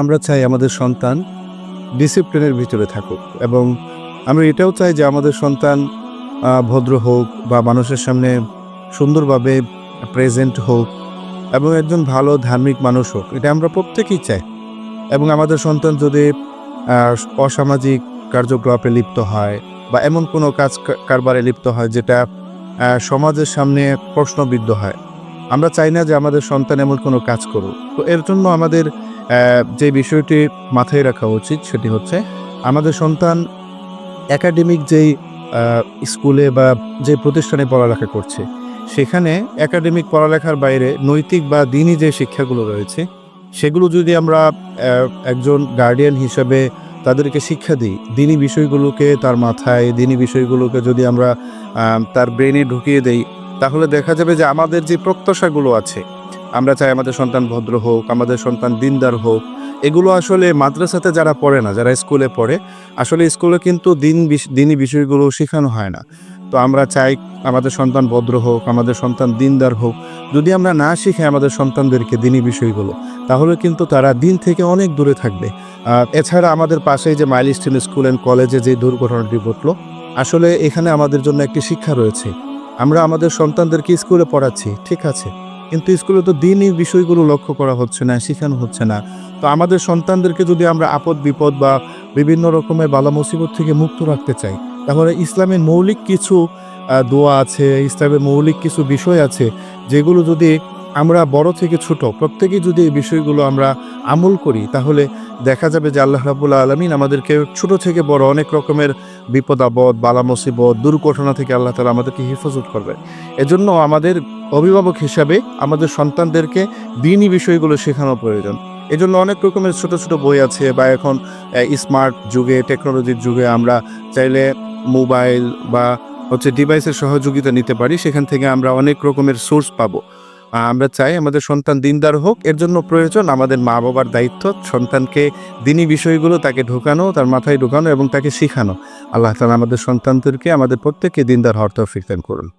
আমরা চাই আমাদের সন্তান ডিসিপ্লিনের ভিতরে থাকুক এবং আমরা এটাও চাই যে আমাদের সন্তান ভদ্র হোক বা মানুষের সামনে সুন্দরভাবে প্রেজেন্ট হোক এবং একজন ভালো ধার্মিক মানুষ হোক, এটা আমরা প্রত্যেকেই চাই। এবং আমাদের সন্তান যদি অসামাজিক কার্যকলাপে লিপ্ত হয় বা এমন কোনো কাজ কারবারে লিপ্ত হয় যেটা সমাজের সামনে প্রশ্নবিদ্ধ হয়, আমরা চাই না যে আমাদের সন্তান এমন কোনো কাজ করুক। তো এর জন্য আমাদের যে বিষয়টি মাথায় রাখা উচিত সেটি হচ্ছে, আমাদের সন্তান একাডেমিক যেই স্কুলে বা যে প্রতিষ্ঠানে পড়ালেখা করছে, সেখানে একাডেমিক পড়ালেখার বাইরে নৈতিক বা দিনই যে শিক্ষাগুলো রয়েছে, সেগুলো যদি আমরা একজন গার্ডিয়ান হিসাবে তাদেরকে শিক্ষা দিই, দিনই বিষয়গুলোকে তার মাথায়, দিনই বিষয়গুলোকে যদি আমরা তার ব্রেনে ঢুকিয়ে দেই, তাহলে দেখা যাবে যে আমাদের যে প্রত্যাশাগুলো আছে আমরা চাই আমাদের সন্তান ভদ্র হোক, আমাদের সন্তান দিনদার হোক। এগুলো আসলে মাদ্রাসাতে যারা পড়ে না, যারা স্কুলে পড়ে, আসলে স্কুলে কিন্তু দিন দিনই বিষয়গুলো শেখানো হয় না। তো আমরা চাই আমাদের সন্তান ভদ্র হোক, আমাদের সন্তান দিনদার হোক। যদি আমরা না শিখে আমাদের সন্তানদেরকে দিনই বিষয়গুলো, তাহলে কিন্তু তারা দিন থেকে অনেক দূরে থাকবে। এছাড়া আমাদের পাশেই যে মাইল স্টিল স্কুল অ্যান্ড কলেজে যে দুর্ঘটনাটি ঘটলো, আসলে এখানে আমাদের জন্য একটি শিক্ষা রয়েছে। আমরা আমাদের সন্তানদেরকে স্কুলে পড়াচ্ছি, ঠিক আছে। কিন্তু স্কুলে তো দিনই বিষয়গুলো লক্ষ্য করা হচ্ছে না, শেখানো হচ্ছে না। তো আমাদের সন্তানদেরকে যদি আমরা আপদ বিপদ বা বিভিন্ন রকমের বালা মুসিবত থেকে মুক্ত রাখতে চাই, তাহলে ইসলামের মৌলিক কিছু দোয়া আছে, ইসলামের মৌলিক কিছু বিষয় আছে, যেগুলো যদি আমরা বড় থেকে ছোট, প্রত্যেকেই যদি এই বিষয়গুলো আমরা আমল করি, তাহলে দেখা যাবে যে আল্লাহ রাবুল্লাহ আলমিন আমাদেরকে ছোট থেকে বড় অনেক রকমের বিপদ, আপদ, বালা মুসিবত, দুর্ঘটনা থেকে আল্লাহ তালা আমাদেরকে হেফাজত করবে। এজন্য আমাদের অভিভাবক হিসাবে আমাদের সন্তানদেরকে দিনই বিষয়গুলো শেখানো প্রয়োজন। এজন্য অনেক রকমের ছোট ছোট বই আছে বা এখন স্মার্ট যুগে টেকনোলজির যুগে আমরা চাইলে মোবাইল বা হচ্ছে ডিভাইসের সহযোগিতা নিতে পারি। সেখান থেকে আমরা অনেক রকমের সোর্স পাবো। আমরা চাই আমাদের সন্তান দিনদার হোক। এর জন্য প্রয়োজন আমাদের মা বাবার দায়িত্ব, সন্তানকে দিনই বিষয়গুলো তাকে ঢোকানো, তার মাথায় ঢোকানো এবং তাকে শেখানো। আল্লাহ তালা আমাদের সন্তানদেরকে, আমাদের প্রত্যেককে দিনদার হওয়ার তৌফিক করুন।